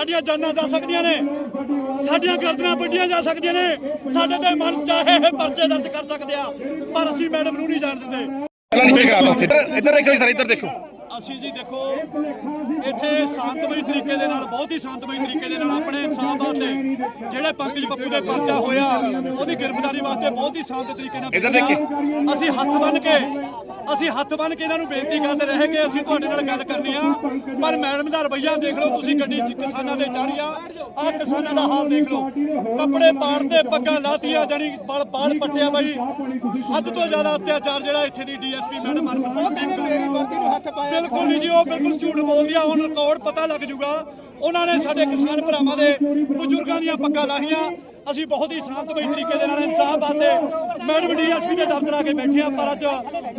ਸਾਡੀਆਂ ਜਾਨਾਂ ਜਾ ਸਕਦੀਆਂ ਨੇ। ਸਾਡੀਆਂ ਗਰਦਨਾਂ ਵੱਡੀਆਂ ਜਾ ਸਕਦੀਆਂ ਨੇ। ਸਾਡੇ ਤੇ ਮਨ ਚਾਹੇ ਇਹ ਪਰਚੇ ਦਰਜ ਕਰ ਸਕਦੇ ਆ ਪਰ ਅਸੀਂ ਮੈਡਮ ਨੂੰ ਨਹੀਂ ਜਾਣ ਦਿੰਦੇ। ਇੱਧਰ ਦੇਖੋ ਸਰ ਇੱਧਰ ਦੇਖੋ। ਅਸੀਂ ਜੀ ਦੇਖੋ ਇੱਥੇ ਸ਼ਾਂਤਮਈ ਤਰੀਕੇ ਦੇ ਨਾਲ ਬਹੁਤ ਹੀ ਸ਼ਾਂਤਮਈ ਤਰੀਕੇ ਦੇ ਨਾਲ ਆਪਣੇ ਇਨਸਾਫ ਵਾਸਤੇ ਜਿਹੜੇ ਪੰਕਜ ਪੱਪੂ ਦੇ ਪਰਚਾ ਹੋਇਆ ਉਹਦੀ ਗ੍ਰਿਫਤਾਰੀ ਵਾਸਤੇ ਬਹੁਤ ਹੀ ਸ਼ਾਂਤ ਤਰੀਕੇ ਨਾਲ ਇੱਧਰ ਦੇਖ। ਅਸੀਂ ਹੱਥ ਬੰਨ ਕੇ ਅਸੀਂ ਹੱਥ ਬੰਨ ਕੇ ਇਹਨਾਂ ਨੂੰ ਬੇਨਤੀ ਕਰਦੇ ਰਹੇ ਕਿ ਅਸੀਂ ਤੁਹਾਡੇ ਨਾਲ ਗੱਲ ਕਰਨੀ ਆ। ਪਰ ਮੈਡਮ ਦਾ ਰਵੱਈਆ ਦੇਖ ਲਓ ਤੁਸੀਂ ਗੱਡੀ ਕਿਸਾਨਾਂ ਦੇ ਚਾੜੀਆਂ ਆਹ ਕਿਸਾਨਾਂ ਦਾ ਹਾਲ ਦੇਖ ਲਓ। ਕੱਪੜੇ ਪਾੜਦੇ ਪੱਗਾਂ ਲਾਤੀਆਂ ਜਾਨੀ ਬਲ ਬਾਲ ਪੱਟਿਆ ਬਾਈ। ਹੱਦ ਤੋਂ ਜ਼ਿਆਦਾ ਅਤਿਆਚਾਰ ਜਿਹੜਾ ਇੱਥੇ ਦੀ ਡੀਐਸਪੀ ਮੈਡਮ ਉਹ ਕਹਿੰਦੇ ਮੇਰੀ ਵਰਦੀ ਨੂੰ ਹੱਥ ਪਾਇਆ। ਬਿਲਕੁਲ ਨਹੀਂ ਜੀ ਉਹ ਬਿਲਕੁਲ ਝੂਠ ਬੋਲਦੀ ਆ। ਹੁਣ ਰਿਕਾਰਡ ਪਤਾ ਲੱਗ ਜੂਗਾ। ਉਹਨਾਂ ਨੇ ਸਾਡੇ ਕਿਸਾਨ ਭਰਾਵਾਂ ਦੇ ਬਜ਼ੁਰਗਾਂ ਦੀਆਂ ਪੱਗਾਂ ਲਾਹੀਆਂ। ਅਸੀਂ ਬਹੁਤ ਹੀ ਸ਼ਾਂਤਮਈ ਤਰੀਕੇ ਦੇ ਨਾਲ ਇਨਸਾਫ ਵਾਸਤੇ ਮੈਡਮ ਡੀਐਸਪੀ ਦੇ ਦਫ਼ਤਰ ਆ ਕੇ ਬੈਠੇ ਆ ਪਰ ਅੱਜ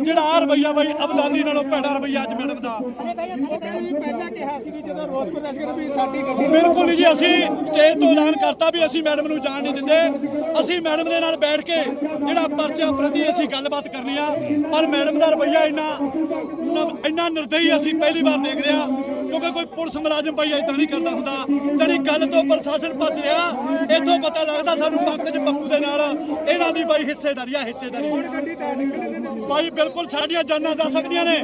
ਜਿਹੜਾ ਆ ਰਵਈਆ ਬਾਈ ਅਬਦਾਲੀ ਨਾਲੋਂ ਭੈੜਾ ਰਵਈਆ ਅੱਜ ਮੈਡਮ ਦਾ। ਵੀ ਪਹਿਲਾਂ ਕਿਹਾ ਸੀ ਵੀ ਜਦੋਂ ਰੋਸ ਪ੍ਰਦਰਸ਼ਨ ਕਰ ਵੀ ਸਾਡੀ ਗੱਡੀ ਬਿਲਕੁਲ ਨਹੀਂ ਜੀ ਅਸੀਂ ਸਟੇਜ ਤੋਂ ਐਲਾਨ ਕਰਤਾ ਵੀ ਅਸੀਂ ਮੈਡਮ ਨੂੰ ਜਾਣ ਨਹੀਂ ਦਿੰਦੇ। ਅਸੀਂ ਮੈਡਮ ਦੇ ਨਾਲ ਬੈਠ ਕੇ ਜਿਹੜਾ ਪਰਚਾ ਪ੍ਰਤੀ ਅਸੀਂ ਗੱਲਬਾਤ ਕਰਨੀ ਆ ਪਰ ਮੈਡਮ ਦਾ ਰਵੱਈਆ ਇੰਨਾ ਇੰਨਾ ਨਿਰਦਈ ਅਸੀਂ ਪਹਿਲੀ ਵਾਰ ਦੇਖ ਰਹੇ ਕਿਉਂਕਿ ਕੋਈ ਪੁਲਿਸ ਮੁਲਾਜ਼ਮ ਭਾਈ ਇਦਾਂ ਨਹੀਂ ਕਰਦਾ ਹੁੰਦਾ। ਜਿਹੜੀ ਗੱਲ ਤੋਂ ਪ੍ਰਸ਼ਾਸਨ ਭੱਜ ਰਿਹਾ ਇਥੋਂ ਪਤਾ ਲੱਗਦਾ ਸਾਨੂੰ ਪੰਕਜ ਪੱਪੂ ਦੇ ਨਾਲ ਇਹਨਾਂ ਦੀ ਬਾਈ ਹਿੱਸੇਦਾਰੀ ਆ ਹਿੱਸੇਦਾਰੀ। ਭਾਈ ਬਿਲਕੁਲ ਸਾਡੀਆਂ ਜਾਨਾਂ ਜਾ ਸਕਦੀਆਂ ਨੇ।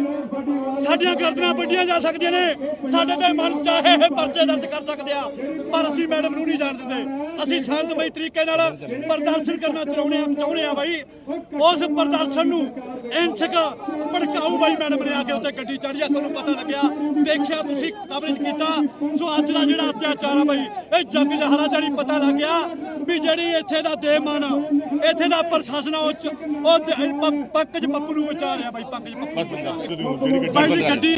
ਸਾਡੀਆਂ ਗਰਦਨਾਂ ਵੱਡੀਆਂ ਜਾ ਸਕਦੀਆਂ ਨੇ। ਸਾਡੇ ਤੇ ਮਨ ਚਾਹੇ ਇਹ ਪਰਚੇ ਦਰਜ ਕਰ ਸਕਦੇ ਆ ਪਰ ਅਸੀਂ ਮੈਡਮ ਨੂੰ ਨਹੀਂ ਜਾਣ ਦਿੰਦੇ ਅਸੀਂ ਸ਼ਾਂਤਮਈ ਤਰੀਕੇ ਨਾਲ ਪ੍ਰਦਰਸ਼ਨ ਕਰਨਾ ਚਾਹੁੰਦੇ ਆ ਚਾਹੁੰਦੇ ਆ ਬਾਈ। ਉਸ ਪ੍ਰਦਰਸ਼ਨ ਨੂੰ ਇੰਚਕ ਭੜਕਾਊ ਬਾਈ ਮੈਡਮ ਨੇ ਆ ਕੇ ਉੱਤੇ ਗੱਡੀ ਚੜ੍ਹੀ ਆ ਤੁਹਾਨੂੰ ਪਤਾ ਲੱਗਿਆ। ਦੇਖਿਆ ਤੁਸੀਂ ਕਵਰੇਜ ਕੀਤਾ। ਸੋ ਅੱਜ ਦਾ ਜਿਹੜਾ ਅਤਿਆਚਾਰ ਆ ਬਾਈ ਇਹ ਜੱਗ ਜਹਰਾ ਜਾਨੀ ਪਤਾ ਲੱਗ ਗਿਆ ਵੀ ਜਿਹੜੀ ਇੱਥੇ ਦਾ ਦੇਮਨ ਇੱਥੇ ਦਾ ਪ੍ਰਸ਼ਾਸਨ ਉਹ ਚ- ਉਹ ਦ- ਪੰਕਜ ਪੱਪੂ ਨੂੰ ਵਿਚਾਰ ਰਿਹਾ ਬਾਈ ਪੰਕਜ ਪੱਪੂ। ਬਸ ਬੱਚਾ ਜਿਹੜੀ ਗੱਡੀ